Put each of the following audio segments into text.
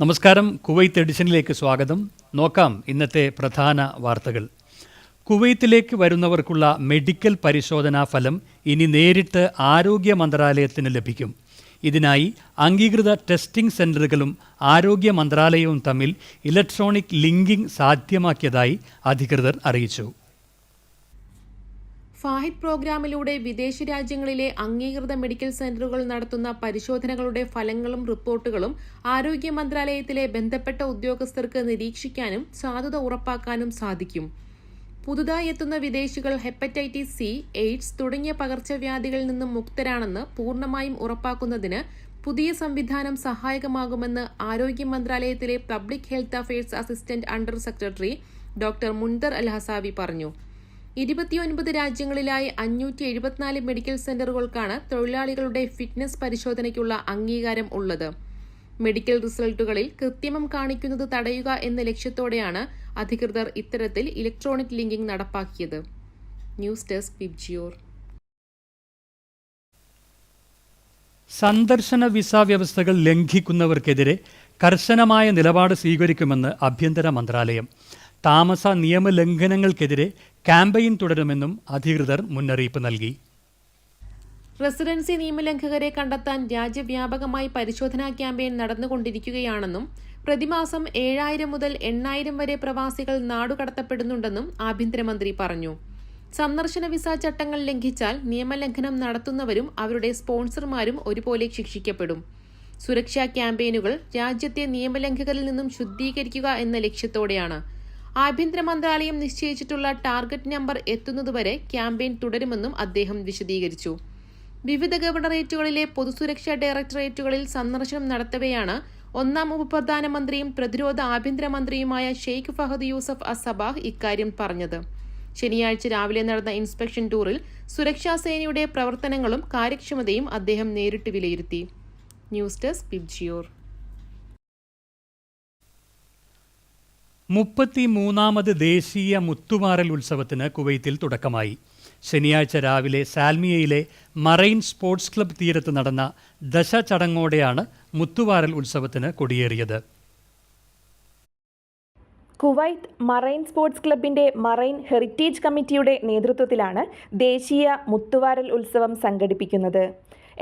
നമസ്കാരം. കുവൈത്ത് എഡിഷനിലേക്ക് സ്വാഗതം. നോക്കാം ഇന്നത്തെ പ്രധാന വാർത്തകൾ. കുവൈത്തിലേക്ക് വരുന്നവർക്കുള്ള മെഡിക്കൽ പരിശോധനാ ഫലം ഇനി നേരിട്ട് ആരോഗ്യ മന്ത്രാലയത്തിന് ലഭിക്കും. ഇതിനായി അംഗീകൃത ടെസ്റ്റിംഗ് സെന്ററുകളും ആരോഗ്യ മന്ത്രാലയവും തമ്മിൽ ഇലക്ട്രോണിക് ലിങ്കിംഗ് സാധ്യമാക്കിയതായി അധികൃതർ അറിയിച്ചു. ഫാഹിദ് പ്രോഗ്രാമിലൂടെ വിദേശ രാജ്യങ്ങളിലെ അംഗീകൃത മെഡിക്കൽ സെന്ററുകൾ നടത്തുന്ന പരിശോധനകളുടെ ഫലങ്ങളും റിപ്പോർട്ടുകളും ആരോഗ്യ മന്ത്രാലയത്തിലെ ബന്ധപ്പെട്ട ഉദ്യോഗസ്ഥർക്ക് നിരീക്ഷിക്കാനും സാധുത ഉറപ്പാക്കാനും സാധിക്കും. പുതുതായി എത്തുന്ന വിദേശികൾ ഹെപ്പറ്റൈറ്റിസ് സി എയ്ഡ്സ് തുടങ്ങിയ പകർച്ചവ്യാധികളിൽ നിന്നും മുക്തരാണെന്ന് പൂർണമായും ഉറപ്പാക്കുന്നതിന് പുതിയ സംവിധാനം സഹായകമാകുമെന്ന് ആരോഗ്യ മന്ത്രാലയത്തിലെ public health affairs assistant under secretary doctor Munther Al Hasawi പറഞ്ഞു. ഇരുപത്തിയൊൻപത് രാജ്യങ്ങളിലായി അഞ്ഞൂറ്റി എഴുപത്തിനാല് മെഡിക്കൽ സെന്ററുകൾക്കാണ് തൊഴിലാളികളുടെ ഫിറ്റ്നസ് പരിശോധനയ്ക്കുള്ള അംഗീകാരം ഉള്ളത്. മെഡിക്കൽ റിസൾട്ടുകളിൽ കൃത്രിമം കാണിക്കുന്നത് തടയുക എന്ന ലക്ഷ്യത്തോടെയാണ് അധികൃതർ ഇത്തരത്തിൽ ഇലക്ട്രോണിക് ലിങ്കിംഗ് നടപ്പാക്കിയത്. ന്യൂസ് ഡെസ്ക് വിബ്ജിയോർ സന്ദർശന വിസ വ്യവസ്ഥകൾ ലംഘിക്കുന്നവർക്കെതിരെ കർശനമായ നിലപാട് സ്വീകരിക്കുമെന്ന് ആഭ്യന്തര മന്ത്രാലയം. താമസ നിയമലംഘനങ്ങൾക്കെതിരെ ക്യാമ്പയിൻ തുടരുമെന്നും അധികൃതർ മുന്നറിയിപ്പ് നൽകി. റെസിഡൻസി നിയമലംഘകരെ കണ്ടെത്താൻ രാജ്യവ്യാപകമായി പരിശോധനാ ക്യാമ്പയിൻ നടന്നുകൊണ്ടിരിക്കുകയാണെന്നും പ്രതിമാസം ഏഴായിരം മുതൽ എണ്ണായിരം വരെ പ്രവാസികൾ നാടുകടത്തപ്പെടുന്നുണ്ടെന്നും ആഭ്യന്തരമന്ത്രി പറഞ്ഞു. സന്ദർശന വിസ ചട്ടങ്ങൾ ലംഘിച്ചാൽ നിയമലംഘനം നടത്തുന്നവരും അവരുടെ സ്പോൺസർമാരും ഒരുപോലെ ശിക്ഷിക്കപ്പെടും. സുരക്ഷാ ക്യാമ്പയിനുകൾ രാജ്യത്തെ നിയമലംഘകരിൽ നിന്നും ശുദ്ധീകരിക്കുക എന്ന ലക്ഷ്യത്തോടെയാണ്. ആഭ്യന്തര മന്ത്രാലയം നിശ്ചയിച്ചിട്ടുള്ള ടാർഗറ്റ് നമ്പർ എത്തുന്നതുവരെ ക്യാമ്പയിൻ തുടരുമെന്നും അദ്ദേഹം വിശദീകരിച്ചു. വിവിധ ഗവർണറേറ്റുകളിലെ പൊതുസുരക്ഷാ ഡയറക്ടറേറ്റുകളിൽ സന്ദർശനം നടത്തവെയാണ് ഒന്നാം ഉപപ്രധാനമന്ത്രിയും പ്രതിരോധ ആഭ്യന്തരമന്ത്രിയുമായ Sheikh Fahad Yousef Al Sabah ഇക്കാര്യം പറഞ്ഞത്. ശനിയാഴ്ച രാവിലെ നടന്ന ഇൻസ്പെക്ഷൻ ടൂറിൽ സുരക്ഷാ സേനയുടെ പ്രവർത്തനങ്ങളും കാര്യക്ഷമതയും അദ്ദേഹം നേരിട്ട് വിലയിരുത്തി. ന്യൂസ് ഡെസ്ക് പിബ്ജിയോർ മുപ്പത്തി മൂന്നാമത് ദേശീയ മുത്തുമാറൽ ഉത്സവത്തിന് കുവൈത്തിൽ തുടക്കമായി. ശനിയാഴ്ച രാവിലെ സാൽമിയയിലെ മറൈൻ സ്പോർട്സ് ക്ലബ് തീരത്ത് നടന്ന ദശ ചടങ്ങോടെയാണ് മുത്തുവാരൽ ഉത്സവത്തിന് കൊടിയേറിയത്. കുവൈത്ത് മറൈൻ സ്പോർട്സ് ക്ലബിന്റെ മറൈൻ ഹെറിറ്റേജ് കമ്മിറ്റിയുടെ നേതൃത്വത്തിലാണ് ദേശീയ മുത്തുവാരൽ ഉത്സവം സംഘടിപ്പിക്കുന്നത്.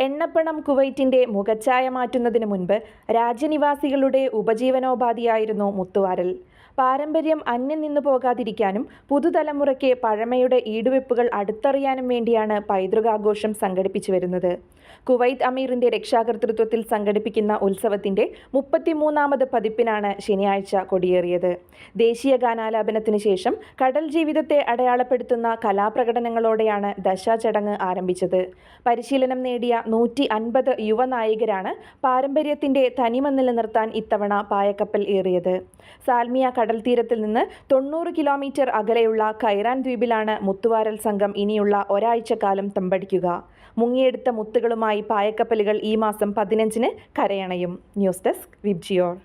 എണ്ണപ്പണം കുവൈറ്റിന്റെ മുഖച്ഛായ മാറ്റുന്നതിന് മുൻപ് രാജ്യനിവാസികളുടെ ഉപജീവനോപാധിയായിരുന്നു മുത്തുവാരൽ. പാരമ്പര്യം അന്യം നിന്നു പോകാതിരിക്കാനും പുതുതലമുറയ്ക്ക് പഴമയുടെ ഈടുവെപ്പുകൾ അടുത്തറിയാനും വേണ്ടിയാണ് പൈതൃകാഘോഷം സംഘടിപ്പിച്ചു വരുന്നത്. കുവൈത്ത് അമീറിന്റെ രക്ഷാകർതൃത്വത്തിൽ സംഘടിപ്പിക്കുന്ന ഉത്സവത്തിന്റെ മുപ്പത്തിമൂന്നാമത് പതിപ്പിനാണ് ശനിയാഴ്ച കൊടിയേറിയത്. ദേശീയ ഗാനാലാപനത്തിന് ശേഷം കടൽ ജീവിതത്തെ അടയാളപ്പെടുത്തുന്ന കലാപ്രകടനങ്ങളോടെയാണ് ദശാ ചടങ്ങ് ആരംഭിച്ചത്. പരിശീലനം നേടിയ നൂറ്റി അൻപത് യുവനായകരാണ് പാരമ്പര്യത്തിന്റെ തനിമ നിലനിർത്താൻ ഇത്തവണ പായക്കപ്പൽ ഏറിയത്. സാൽമിയ കടൽ തീരത്തിൽ നിന്ന് തൊണ്ണൂറ് കിലോമീറ്റർ അകലെയുള്ള കൈറാൻ ദ്വീപിലാണ് മുത്തുവാരൽ സംഘം ഇനിയുള്ള ഒരാഴ്ചക്കാലം തമ്പടിക്കുക. മുങ്ങിയെടുത്ത മുത്തുകളുമായി പായക്കപ്പലുകൾ ഈ മാസം പതിനഞ്ചിന് കരയണയും. ന്യൂസ് ഡെസ്ക് വിബ്ജിയോൾ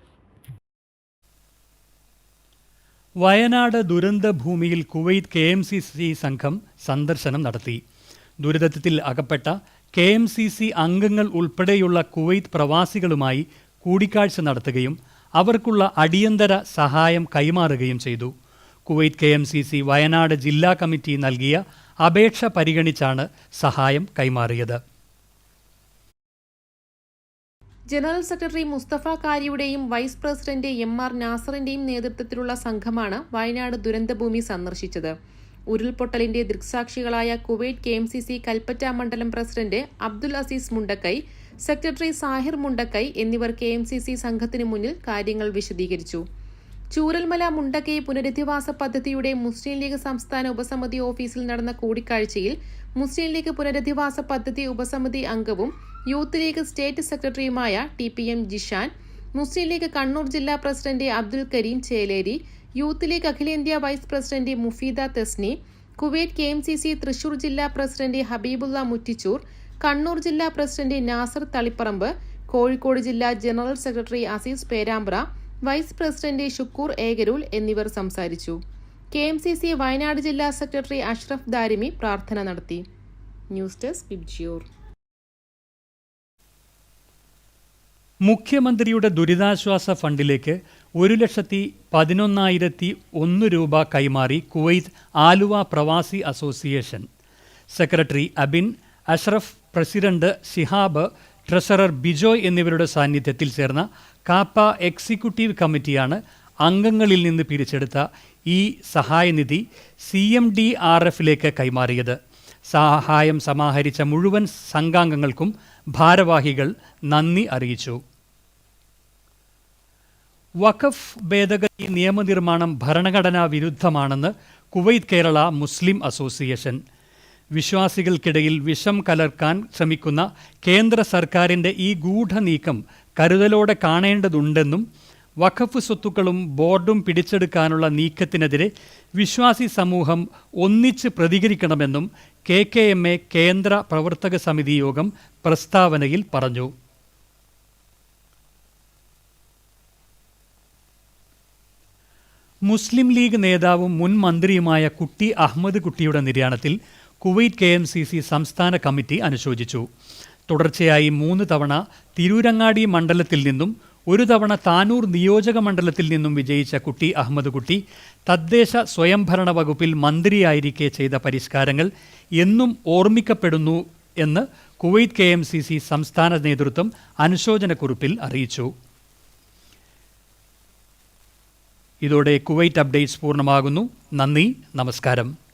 വയനാട് ദുരന്ത ഭൂമിയിൽ Kuwait K M C C സംഘം സന്ദർശനം നടത്തി. ദുരിതത്തിൽ അകപ്പെട്ട കെ എം സി സി അംഗങ്ങൾ ഉൾപ്പെടെയുള്ള കുവൈത്ത് പ്രവാസികളുമായി കൂടിക്കാഴ്ച നടത്തുകയും അവർക്കുള്ള അടിയന്തര സഹായം കൈമാറുകയും ചെയ്തു. Kuwait K M C C Wayanad ജില്ലാ കമ്മിറ്റി നൽകിയ അപേക്ഷ പരിഗണിച്ചാണ് സഹായം കൈമാറിയത്. ജനറൽ സെക്രട്ടറി മുസ്തഫ കാരിയുടെയും വൈസ് പ്രസിഡന്റ് എം ആർ നാസറിന്റെയും നേതൃത്വത്തിലുള്ള സംഘമാണ് വയനാട് ദുരന്തഭൂമി സന്ദർശിച്ചത്. ഉരുൾപൊട്ടലിന്റെ ദൃക്സാക്ഷികളായ Kuwait K M C C Kalpetta മണ്ഡലം പ്രസിഡന്റ് അബ്ദുൽ അസീസ് മുണ്ടക്കൈ സെക്രട്ടറി സാഹിർ മുണ്ടക്കൈ എന്നിവർ കെ എം സി സി സംഘത്തിന് മുന്നിൽ കാര്യങ്ങൾ വിശദീകരിച്ചു. ചൂരൽമല മുണ്ടക്കൈ പുനരധിവാസ പദ്ധതിയുടെ മുസ്ലിം ലീഗ് സംസ്ഥാന ഉപസമിതി ഓഫീസിൽ നടന്ന കൂടിക്കാഴ്ചയിൽ മുസ്ലിം ലീഗ് പുനരധിവാസ പദ്ധതി ഉപസമിതി അംഗവും യൂത്ത് ലീഗ് സ്റ്റേറ്റ് സെക്രട്ടറിയുമായ T P M Jishan Muslim league Kannur ജില്ലാ president Abdul Kareem Cheleri youth league അഖിലേന്ത്യാ vice president Mufeeda Thesni Kuwait K M C C Thrissur ജില്ലാ പ്രസിഡന്റ് ഹബീബുള്ള മുറ്റിച്ചൂർ കണ്ണൂർ ജില്ലാ പ്രസിഡന്റ് നാസർ തളിപ്പറമ്പ് കോഴിക്കോട് ജില്ലാ general secretary Aziz Perambra vice president Shukoor Ekarool എന്നിവർ സംസാരിച്ചു. K M C C Wayanad ജില്ലാ secretary Ashraf Darimi പ്രാർത്ഥന നടത്തി. News desk മുഖ്യമന്ത്രിയുടെ ദുരിതാശ്വാസ ഫണ്ടിലേക്ക് ഒരു ലക്ഷത്തി പതിനൊന്നായിരത്തി ഒന്ന് രൂപ കൈമാറി കുവൈത്ത് ആലുവ പ്രവാസി association. Secretary Abin Ashraf president Shihab treasurer Bijoy എന്നിവരുടെ സാന്നിധ്യത്തിൽ ചേർന്ന കാപ്പ എക്സിക്യൂട്ടീവ് കമ്മിറ്റിയാണ് അംഗങ്ങളിൽ നിന്ന് പിരിച്ചെടുത്ത ഈ സഹായനിധി സി എം ഡി ആർ എഫിലേക്ക് കൈമാറിയത്. സഹായം സമാഹരിച്ച മുഴുവൻ സംഘാംഗങ്ങൾക്കും ഭാരവാഹികൾ നന്ദി അറിയിച്ചു. വഖഫ് ഭേദഗതി നിയമനിർമ്മാണം ഭരണഘടനാ വിരുദ്ധമാണെന്ന് കുവൈത്ത് കേരള മുസ്ലിം അസോസിയേഷൻ വിശ്വാസികൾക്കിടയിൽ വിഷം കലർക്കാൻ ശ്രമിക്കുന്ന കേന്ദ്ര സർക്കാരിന്റെ ഈ ഗൂഢനീക്കം കരുതലോടെ കാണേണ്ടതുണ്ടെന്നും വഖഫ് സ്വത്തുക്കളും ബോർഡും പിടിച്ചെടുക്കാനുള്ള നീക്കത്തിനെതിരെ വിശ്വാസി സമൂഹം ഒന്നിച്ച് പ്രതികരിക്കണമെന്നും കെ കെ എം എ കേന്ദ്ര പ്രവർത്തക സമിതി യോഗം പ്രസ്താവനയിൽ പറഞ്ഞു. മുസ്ലിം ലീഗ് നേതാവും മുൻ മന്ത്രിയുമായ കുട്ടി അഹമ്മദ് കുട്ടിയുടെ നിര്യാണത്തിൽ Kuwait K M C C സംസ്ഥാന കമ്മിറ്റി അനുശോചിച്ചു. തുടർച്ചയായി മൂന്ന് തവണ തിരൂരങ്ങാടി മണ്ഡലത്തിൽ നിന്നും ഒരു തവണ താനൂർ നിയോജക മണ്ഡലത്തിൽ നിന്നും വിജയിച്ച കുട്ടി അഹമ്മദ് കുട്ടി തദ്ദേശ സ്വയംഭരണ വകുപ്പിൽ മന്ത്രിയായിരിക്കെ ചെയ്ത പരിഷ്കാരങ്ങൾ എന്നും ഓർമ്മിക്കപ്പെടുന്നു എന്ന് Kuwait K M C C സംസ്ഥാന നേതൃത്വം അനുശോചനക്കുറിപ്പിൽ അറിയിച്ചു. ഇതോടെ കുവൈറ്റ് അപ്ഡേറ്റ്സ് പൂർണമാകുന്നു. നന്ദി നമസ്കാരം.